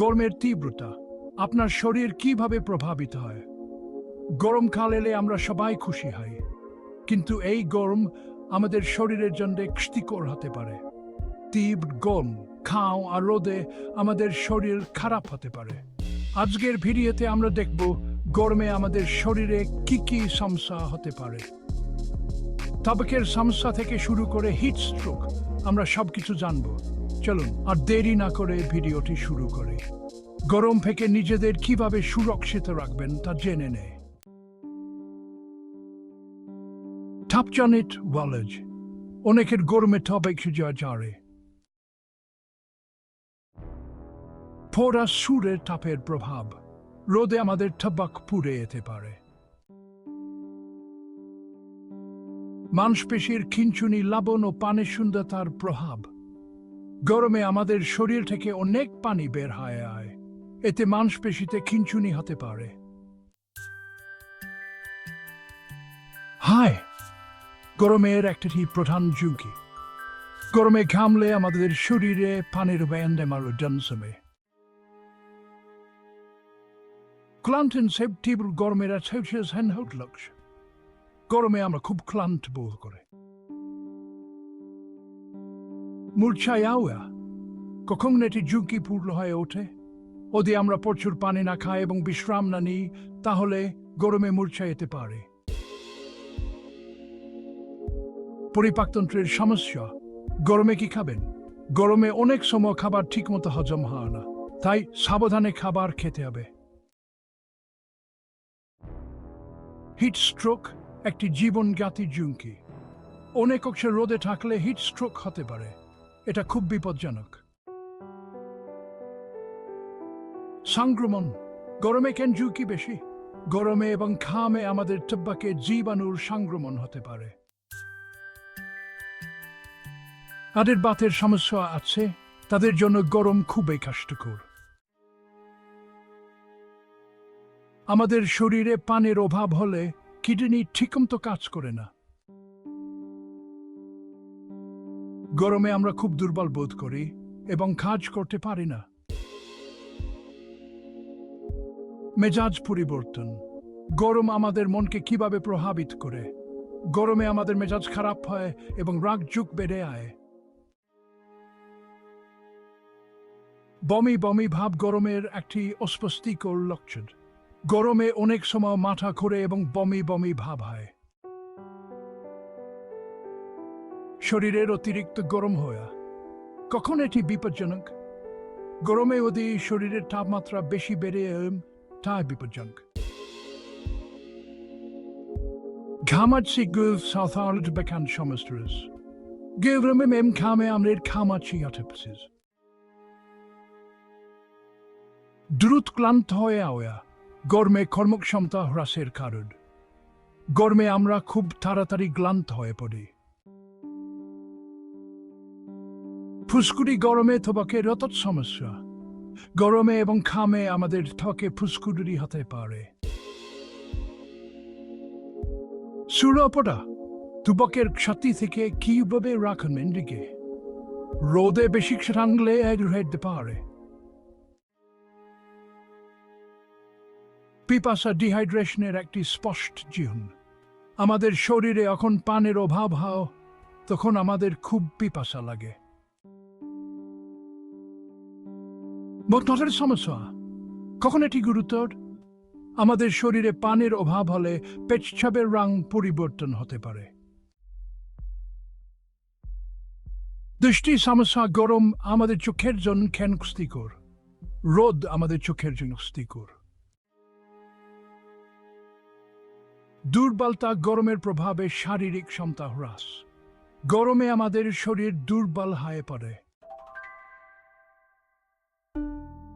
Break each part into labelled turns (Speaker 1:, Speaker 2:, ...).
Speaker 1: গরমের তীব্রতা, আপনার শরীর কীভাবে প্রভাবিত হয়? গরমকাল এলে আমরা সবাই খুশি হই, কিন্তু এই গরম আমাদের শরীরের জন্য ক্ষতিকর হতে পারে। তীব্র গরম খাও আর রোদে আমাদের শরীর খারাপ হতে পারে। আজকের ভিডিওতে আমরা দেখব গরমে আমাদের শরীরে কি কি সমস্যা হতে পারে। তাবকের সমস্যা থেকে শুরু করে হিট স্ট্রোক আমরা সবকিছু জানব। চলুন, আর দেরি না করে ভিডিওটি শুরু করে। গরম থেকে নিজেদের কীভাবে সুরক্ষিত রাখবেন তা জেনে নেয় টাপচানিট ওয়ালেজ, অনেকের গরমে টবে খুঁজা জারে। ফোরা সুরের তাপের প্রভাব, রোদে আমাদের টবাক পুড়ে যেতে পারে। মাংসপেশির খিঞ্চুনি লাবণ ও পানি সুন্দরতার প্রভাব গরমে আমাদের শরীর থেকে অনেক পানি বের হয়, আয়। এতে মাংসপেশিতে খিঞ্চুনি হতে পারে। হায়! গরমের একটি প্রধান ঝুঁকি। গরমে ঘামলে আমাদের শরীরে পানির ব্যান্ডে মারো জনসমে ক্লান্টেন তীব্র গরমের সেলসিয়াস হ্যান্ড লক্ষ গরমে আমরা খুব ক্লান্ত বোধ করে। মূর্ছায় আওয়া কখন এটি ঝুঁকিপূর্ণ হয়ে ওঠে। যদি আমরা প্রচুর পানি না খাই এবং বিশ্রাম না নিই, তাহলে গরমে মূর্ছা যেতে পারে। পরিপাকতন্ত্রের সমস্যা, গরমে কি খাবেন? গরমে অনেক সময় খাবার ঠিকমতো হজম হয় না, তাই সাবধানে খাবার খেতে হবে। হিট স্ট্রোক একটি জীবনঘাতী ঝুঁকি। অনেক অংশে রোদে থাকলে হিট স্ট্রোক হতে পারে। এটা খুব বিপজ্জনক। সংক্রমণ গরমে কেন ঝুঁকি বেশি? গরমে এবং খামে আমাদের টব্বাকে জীবাণুর সংক্রমণ হতে পারে। তাদের বাতের সমস্যা আছে, তাদের জন্য গরম খুবই কষ্টকর। আমাদের শরীরে পানির অভাব হলে কিডনি ঠিকমতো কাজ করে না। গরমে আমরা খুব দুর্বল বোধ করি এবং কাজ করতে পারি না। মেজাজ পরিবর্তন। গরম আমাদের মনকে কীভাবে প্রভাবিত করে? গরমে আমাদের মেজাজ খারাপ হয় এবং রাগ যুগ বেড়ে আয়। বমি বমি ভাব গরমের একটি অস্বস্তিকর লক্ষণ। গরমে অনেক সময় মাথা ঘুরে এবং বমি বমি ভাব হয়। শরীরের অতিরিক্ত গরম হওয়া। কখন এটি বিপজ্জনক? গরমে যদি শরীরের তাপমাত্রা বেশি বেড়ে যায়, তা বিপজ্জনক। ঘামাচ্ছি গুল সাধারণত বেকান সমস্যাস গরমে মেম খামে আমাদের খামাচ্ছি আটেপসিস দ্রুত ক্লান্ত হয়ে আওয়া গরমে কর্মক্ষমতা হ্রাসের কারণ। গরমে আমরা খুব তাড়াতাড়ি ক্লান্ত হয়ে পড়ি। ফুসকুড়ি গরমে থবাকে রতত সমস্যা। গরমে এবং খামে আমাদের ত্বকে ফুসকুড়ি হতে পারে। সুরপটা তুবকের ক্ষতি থেকে কীভাবে রাখবেন দিকে রোদে বেশি টানলে হতে পারে। পিপাসা ডিহাইড্রেশনের একটি স্পষ্ট চিহ্ন আমাদের শরীরে এখন পানের অভাব হয় তখন আমাদের খুব পিপাসা লাগে। বকনটের সমস্যা। কখন এটি গুরুতর? আমাদের শরীরে পানির অভাব হলে পেচ্ছাবের রং পরিবর্তন হতে পারে। দৃষ্টি সমস্যা গরম আমাদের চোখের জন্য খেন ক্ষতিকর রোদ আমাদের চোখের জন্য ক্ষতিকর দুর্বলতা গরমের প্রভাবে শারীরিক ক্ষমতা হ্রাস। গরমে আমাদের শরীর দুর্বল হয়ে পড়ে।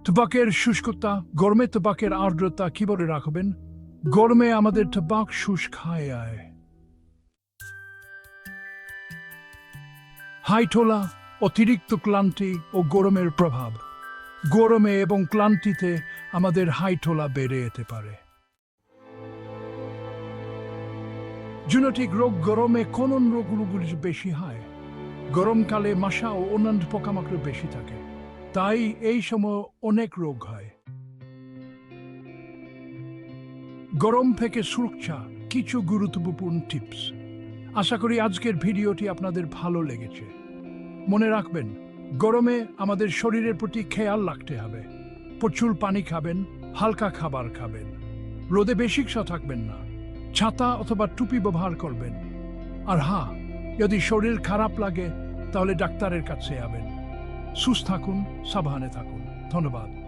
Speaker 1: টবাকের শুষ্কতা, গরমে টবাকের আর্দ্রতা কীভাবে রাখবেন? গরমে আমাদের টবাক শুষ্ক হয়ে আয় হাইটোলা অতিরিক্ত ক্লান্তি ও গরমের প্রভাব। গরমে এবং ক্লান্তিতে আমাদের হাইটোলা বেড়ে যেতে পারে। জেনেটিক রোগ গরমে কোন রোগগুলি বেশি হয়। গরমকালে মশা ও অন্যান্য পোকামাকড় বেশি থাকে। তাই এই সময় অনেক রোগ হয়। গরম থেকে সুরক্ষা, কিছু গুরুত্বপূর্ণ টিপস। আশা করি আজকের ভিডিওটি আপনাদের ভালো লেগেছে। মনে রাখবেন, গরমে আমাদের শরীরের প্রতি খেয়াল রাখতে হবে। প্রচুর পানি খাবেন, হালকা খাবার খাবেন। রোদে বেশিক্ষণ থাকবেন না। ছাতা অথবা টুপি ব্যবহার করবেন। আর হ্যাঁ যদি শরীর খারাপ লাগে, তাহলে ডাক্তারের কাছে যাবেন। সুস্থ থাকুন সাবধানে থাকুন। ধন্যবাদ।